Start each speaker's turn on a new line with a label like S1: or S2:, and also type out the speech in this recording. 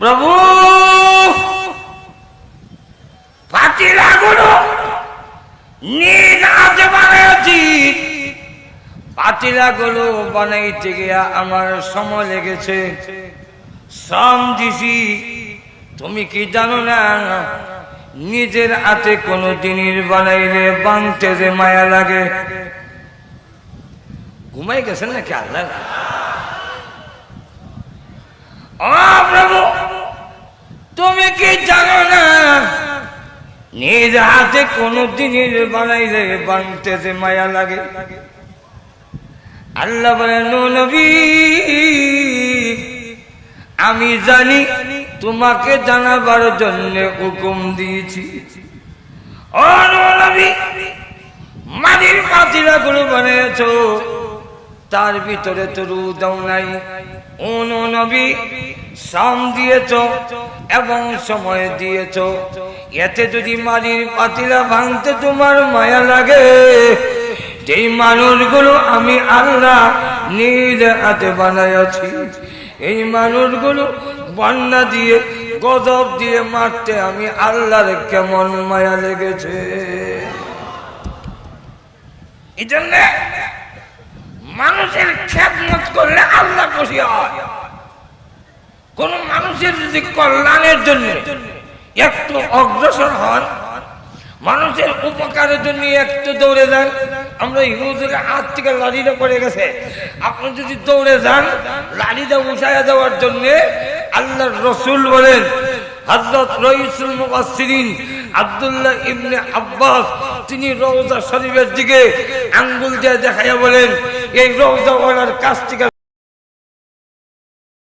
S1: প্রভু! পাতিলাগুলো নিজ হাতে বানাইছি পাতিলাগুলো বানাইতে গিয়া আমার সময় লেগেছে। শ্রম দিছি। তুমি কি জানো না? নিজের হাতে কোনো জিনিস বানাইলে বানতে যে মায়া লাগে। ঘুমাই গেছেন নাকি আল্লাহ। ও প্রভু! তুমি কি জানো না? নিজ হাতে কোনো জিনিস বানাইলে বানতে যে মায়া লাগে। আল্লাহ "ও নবী, আমি জানি তোমাকে জানাবার জন্য হুকুম দিয়েছি। ও মাটির পাতিলা গুলো বানিয়েছ, তার ভিতরে তো রু দাও নাই। অন নবী শ্রম দিয়েছ এবং সময় দিয়েছ। এতে যদি মাটির পাতিলা ভাঙতে তোমার মায়া লাগে, যেই মানুষগুলো আমি আল্লাহ নিজ হাতে বানাইছি এই মানুষগুলো বন্যা দিয়ে, গজব দিয়ে মারতে আমি আল্লাহর কেমন মায়া লেগেছে? এই জন্য মানুষের খ্যাতমত করলে আল্লাহ খুশি হয়। কোন মানুষের যদি কল্যাণের জন্য একটু অগ্রসর হন, মানুষের উপকারের জন্য একটু দৌড়ে যান। আমরা ইহুদের হাত থেকে লাড়িটা পড়ে গেছে। আপনি যদি দৌড়ে যান, লাড়িটা উঠাইয়া দেওয়ার জন্য আল্লাহর রসুল বলেন হজরত রইসুল মুবাসসিরিন আব্দুল্লাহ ইবনে আব্বাস, তিনি রওজা শরীফের দিকে আঙ্গুল দিয়ে দেখাইয়া বলেন, এই রওজা ওয়ালার কাছ থেকে